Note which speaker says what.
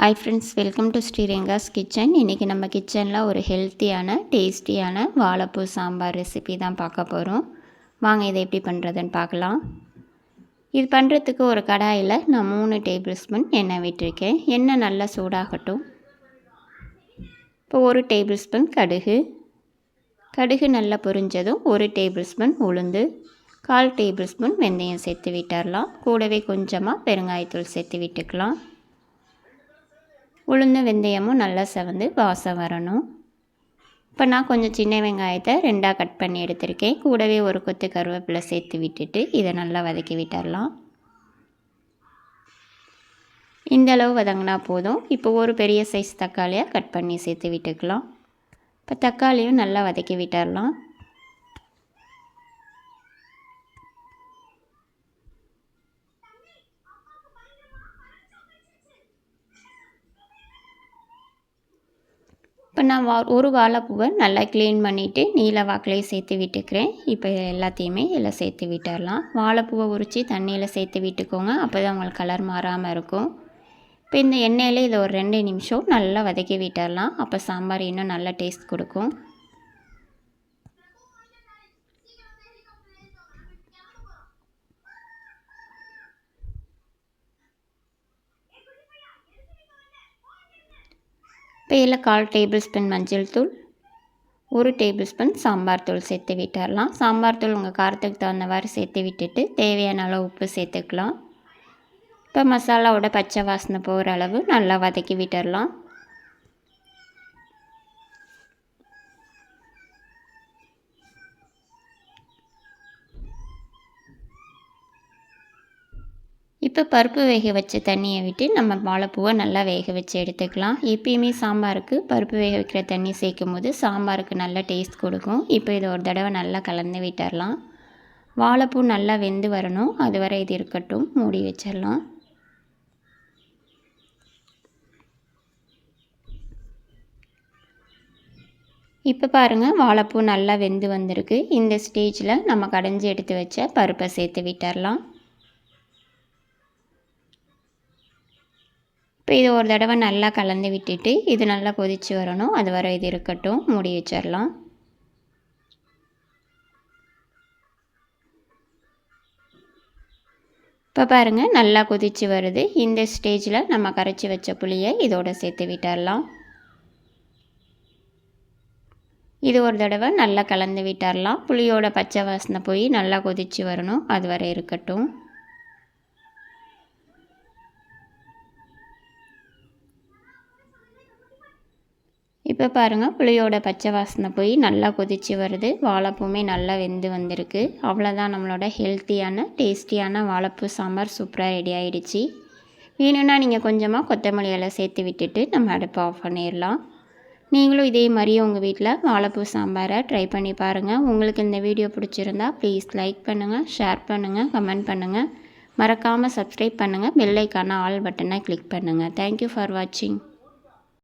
Speaker 1: Hi friends welcome to Sriranga's kitchen இன்றைக்கி நம்ம கிச்சனில் ஒரு ஹெல்த்தியான டேஸ்டியான வாழைப்பூ சாம்பார் ரெசிபி தான் பார்க்க போகிறோம் வாங்க இதை எப்படி பண்ணுறதுன்னு பார்க்கலாம். இது பண்ணுறதுக்கு ஒரு கடாயில் நான் மூணு டேபிள் ஸ்பூன் எண்ணெய் விட்டுருக்கேன். எண்ணெய் நல்லா சூடாகட்டும். இப்போ ஒரு டேபிள் ஸ்பூன் கடுகு. கடுகு நல்லா பொரிஞ்சதும் ஒரு டேபிள் ஸ்பூன் உளுந்து. கால் டேபிள் ஸ்பூன் வெந்தயம் சேர்த்து விட்டுடலாம் கூடவே கொஞ்சமாக பெருங்காயத்தூள் சேர்த்து விட்டுக்கலாம். உளுந்து வெந்தயமும் நல்லா செவந்து வாசம் வரணும். இப்போ நான் கொஞ்சம் சின்ன வெங்காயத்தை ரெண்டாக கட் பண்ணி எடுத்திருக்கேன். கூடவே ஒரு கொத்து கருவேப்பிலை சேர்த்து விட்டுட்டு இதை நல்லா வதக்கி விட்டுடலாம் இந்த அளவு வதங்கினா போதும். இப்போ ஒரு பெரிய சைஸ் தக்காளியாக கட் பண்ணி சேர்த்து விட்டுக்கலாம். இப்போ தக்காளியும் நல்லா வதக்கி விட்டுடலாம் இப்போ நான் வா ஒரு வாழைப்பூவை நல்லா க்ளீன் பண்ணிவிட்டு நீல வாக்கிலே சேர்த்து விட்டுக்கிறேன். இப்போ எல்லாத்தையுமே இதில் சேர்த்து விட்டுடலாம். வாழைப்பூவை உரித்து தண்ணியில் சேர்த்து விட்டுக்கோங்க. அப்போ தான் உங்களுக்கு கலர் மாறாமல் இருக்கும். இப்போ இந்த எண்ணெயில் இதை ஒரு ரெண்டு நிமிஷம் நல்லா வதக்கி விட்டுடலாம். அப்போ சாம்பார் இன்னும் நல்லா டேஸ்ட் கொடுக்கும். இப்போ இதில் கால் டேபிள் ஸ்பூன் மஞ்சள் தூள் ஒரு டேபிள் ஸ்பூன் சாம்பார் தூள் சேர்த்து விட்டுடலாம் சாம்பார் தூள் உங்கள் காரத்துக்கு தகுந்தவாறு சேர்த்து விட்டுட்டு தேவையான அளவு உப்பு சேர்த்துக்கலாம். இப்போ மசாலாவோட பச்சை வாசனை போகிற அளவு நல்லா வதக்கி விட்டுடலாம் இப்போ பருப்பு வேக வச்ச தண்ணியை விட்டு நம்ம வாழைப்பூவை நல்லா வேக வச்சு எடுத்துக்கலாம். எப்பயுமே சாம்பாருக்கு பருப்பு வேக வைக்கிற தண்ணி சேர்க்கும் போது சாம்பாருக்கு நல்ல டேஸ்ட் கொடுக்கும். இப்போ இதை ஒரு தடவை நல்லா கலந்து விட்டுடலாம் வாழைப்பூ நல்லா வெந்து வரணும். அது வரை இது இருக்கட்டும். மூடி வச்சிடலாம். இப்போ பாருங்கள் வாழைப்பூ நல்லா வெந்து வந்திருக்கு. இந்த ஸ்டேஜில் நம்ம கடைஞ்சி எடுத்து வச்ச பருப்பை சேர்த்து விட்டுடலாம் இப்போ இது ஒரு தடவை நல்லா கலந்து விட்டுட்டு இது நல்லா கொதித்து வரணும். அது வர இது இருக்கட்டும். மூடி வச்சிடலாம். இப்போ பாருங்கள் நல்லா கொதித்து வருது. இந்த ஸ்டேஜில் நம்ம கரைச்சி வச்ச புளியை இதோட சேர்த்து விட்டுடலாம். இது ஒரு தடவை நல்லா கலந்து விட்டுடலாம். புளியோட பச்சை வாசனை போய் நல்லா கொதித்து வரணும். அது வரை இருக்கட்டும். இப்போ பாருங்கள் புளியோட பச்சை வாசனை போய் நல்லா கொதித்து வருது. வாழைப்பூமே நல்லா வெந்து வந்திருக்கு. அவ்வளோதான் நம்மளோட ஹெல்த்தியான டேஸ்டியான வாழைப்பூ சாம்பார் சூப்பராக ரெடி ஆகிடுச்சு வேணும்னா நீங்கள் கொஞ்சமாக கொத்தமல்லி எல்லாம் சேர்த்து விட்டுட்டு நம்ம அடுப்பை ஆஃப் பண்ணிடலாம். நீங்களும் இதே மாதிரியே உங்கள் வீட்டில் வாழைப்பூ சாம்பாரை ட்ரை பண்ணி பாருங்கள் உங்களுக்கு இந்த வீடியோ பிடிச்சிருந்தா ப்ளீஸ் லைக் பண்ணுங்கள் ஷேர் பண்ணுங்கள் கமெண்ட் பண்ணுங்கள் மறக்காமல் சப்ஸ்கிரைப் பண்ணுங்கள் பெல்லைக்கான ஆல் பட்டனை கிளிக் பண்ணுங்கள் தேங்க்யூ ஃபார் வாட்சிங்